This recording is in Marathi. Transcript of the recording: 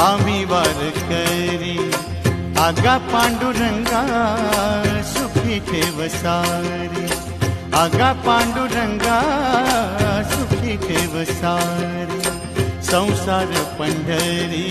आम्ही वारकरी आगा पांडुरंगा सुखी थे सारी आगा पांडुरंगा सुखी थे सारी संसार पंढरी